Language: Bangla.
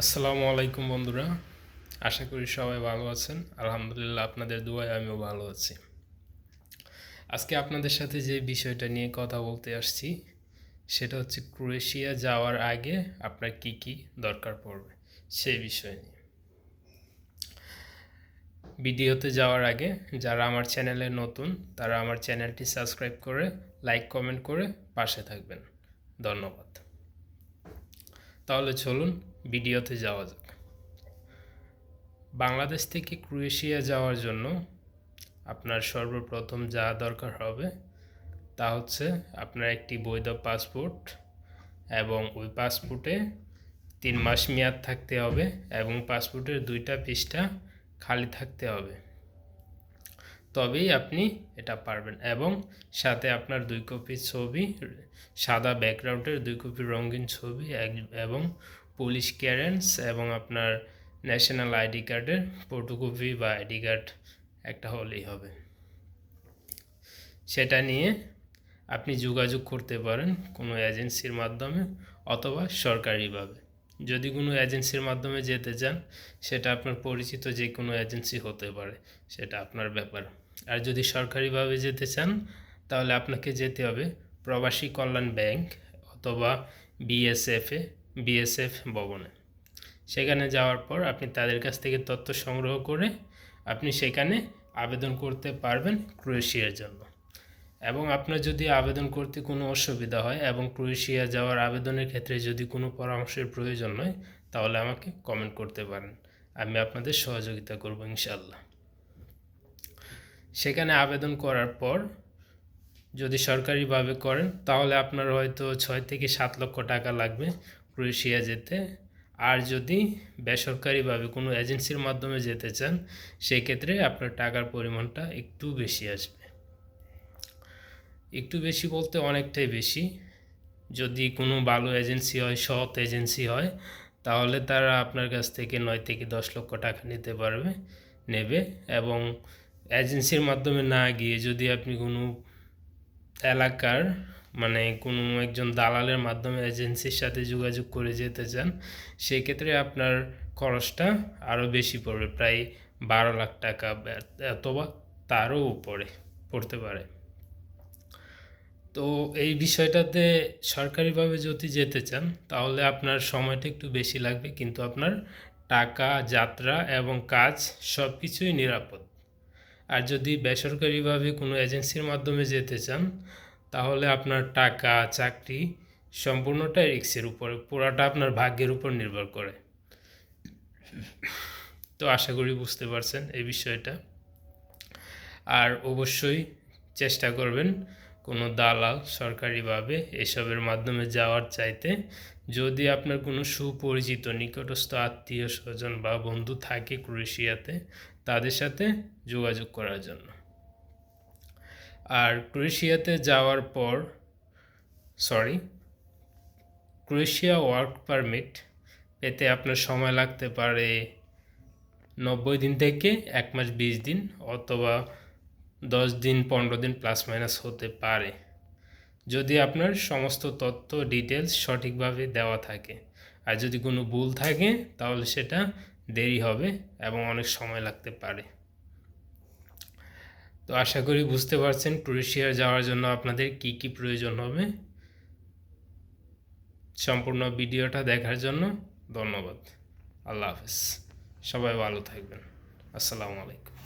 আসসালামু আলাইকুম বন্ধুরা, আশা করি সবাই ভালো আছেন। আলহামদুলিল্লাহ আপনাদের দুয়ায় আমিও ভালো আছি। আজকে আপনাদের সাথে যে বিষয়টা নিয়ে কথা বলতে আসছি, সেটা হচ্ছে ক্রোয়েশিয়া যাওয়ার আগে আপনার কি কি দরকার পড়বে, সেই বিষয় নিয়ে। ভিডিওতে যাওয়ার আগে যারা আমার চ্যানেলে নতুন, তারা আমার চ্যানেলটি সাবস্ক্রাইব করে, লাইক, কমেন্ট করে পাশে থাকবেন। ধন্যবাদ। তাহলে চলুন ভিডিওতে যাওয়া যাক। বাংলাদেশ থেকে ক্রোয়েশিয়া যাওয়ার জন্য আপনার সর্বপ্রথম যা দরকার হবে তা হচ্ছে আপনার একটি বৈধ পাসপোর্ট এবং ওই পাসপোর্টে তিন মাস মেয়াদ থাকতে হবে এবং পাসপোর্টের দুইটা পৃষ্ঠা খালি থাকতে হবে। তবেই আপনি এটা পারবেন। এবং সাথে আপনার দুই কপি ছবি, সাদা ব্যাকগ্রাউন্ডের দুই কপি রঙিন ছবি এবং পুলিশ ক্লিয়ারেন্স এবং আপনার ন্যাশনাল আইডি কার্ডের ফটোকপি বা আইডি কার্ড একটা হলেই হবে। সেটা নিয়ে আপনি যোগাযোগ করতে পারেন কোনো এজেন্সির মাধ্যমে অথবা সরকারিভাবে। যদি কোনো এজেন্সির মাধ্যমে যেতে চান, সেটা আপনার পরিচিত যে কোনো এজেন্সি হতে পারে, সেটা আপনার ব্যাপার। আর যদি সরকারিভাবে যেতে চান, তাহলে আপনাকে যেতে হবে প্রবাসী কল্যাণ ব্যাংক অথবা বিএসএফে বিএসএফ ভবনে। সেখানে যাওয়ার পর আপনি তাদের কাছ থেকে তথ্য সংগ্রহ করে আপনি সেখানে আবেদন করতে পারবেন ক্রোয়েশিয়ার জন্য। এবং আপনার যদি আবেদন করতে কোনো অসুবিধা হয় এবং ক্রোয়েশিয়া যাওয়ার আবেদনের ক্ষেত্রে যদি কোনো পরামর্শের প্রয়োজন হয়, তাহলে আমাকে কমেন্ট করতে পারেন। আমি আপনাদের সহযোগিতা করব ইনশাল্লাহ সেখানে আবেদন করার পর যদি সরকারিভাবে করেন, তাহলে আপনার হয়তো ছয় থেকে সাত লক্ষ টাকা লাগবে ক্রোয়েশিয়া যেতে। আর যদি বেসরকারিভাবে কোনো এজেন্সির মাধ্যমে যেতে চান, সেক্ষেত্রে আপনার টাকার পরিমাণটা একটু বেশি আসবে। একটু বেশি বলতে অনেকটাই বেশি। যদি কোনো ভালো এজেন্সি হয়, সৎ এজেন্সি হয়, তাহলে তারা আপনার কাছ থেকে নয় থেকে দশ লক্ষ টাকা নিতে পারবে, নেবে এবং এজেন্সির মাধ্যমে না গিয়ে যদি আপনি কোনো এলাকার মানে কোনো একজন দালালের মাধ্যমে এজেন্সির সাথে যোগাযোগ করে যেতে চান, সেক্ষেত্রে আপনার খরচটা আরও বেশি পড়বে, প্রায় বারো লাখ টাকা অথবা তারও উপরে পড়তে পারে। তো এই বিষয়টাতে সরকারিভাবে যদি যেতে চান, তাহলে আপনার সময়টা একটু বেশি লাগবে, কিন্তু আপনার টাকা, যাত্রা এবং কাজ সব কিছুই নিরাপদ। আর যদি বেসরকারিভাবে কোনো এজেন্সির মাধ্যমে যেতে চান, তাহলে আপনার টাকা, চাকরি সম্পূর্ণটাই রিক্সের উপরে, পুরাটা আপনার ভাগ্যের উপর নির্ভর করে। তো আশা করি বুঝতে পারছেন এই বিষয়টা। আর অবশ্যই চেষ্টা করবেন কোনো দালাল সরকারিভাবে এসবের মাধ্যমে যাওয়ার চাইতে। যদি আপনার কোনো সুপরিচিত, নিকটস্থ আত্মীয় স্বজন বা বন্ধু থাকে ক্রোয়েশিয়াতে তাদের সাথে যোগাযোগ করার জন্য। আর ক্রোয়েশিয়াতে যাওয়ার পর সরি ক্রোয়েশিয়া ওয়ার্ক পারমিট পেতে আপনার সময় লাগতে পারে নব্বই দিন থেকে এক মাস বিশ দিন অথবা দশ দিন, পনেরো দিন প্লাস মাইনাস হতে পারে। যদি আপনার সমস্ত তথ্য ডিটেলস সঠিকভাবে দেওয়া থাকে। আর যদি কোনো ভুল থাকে, তাহলে সেটা দেরি হবে এবং অনেক সময় লাগতে পারে। তো আশা করি বুঝতে পারছেন ক্রোয়েশিয়া যাওয়ার জন্য আপনাদের কি কি প্রয়োজন হবে। সম্পূর্ণ ভিডিওটা দেখার জন্য ধন্যবাদ। আল্লাহ হাফেজ। সবাই ভালো থাকবেন। আসসালামু আলাইকুম।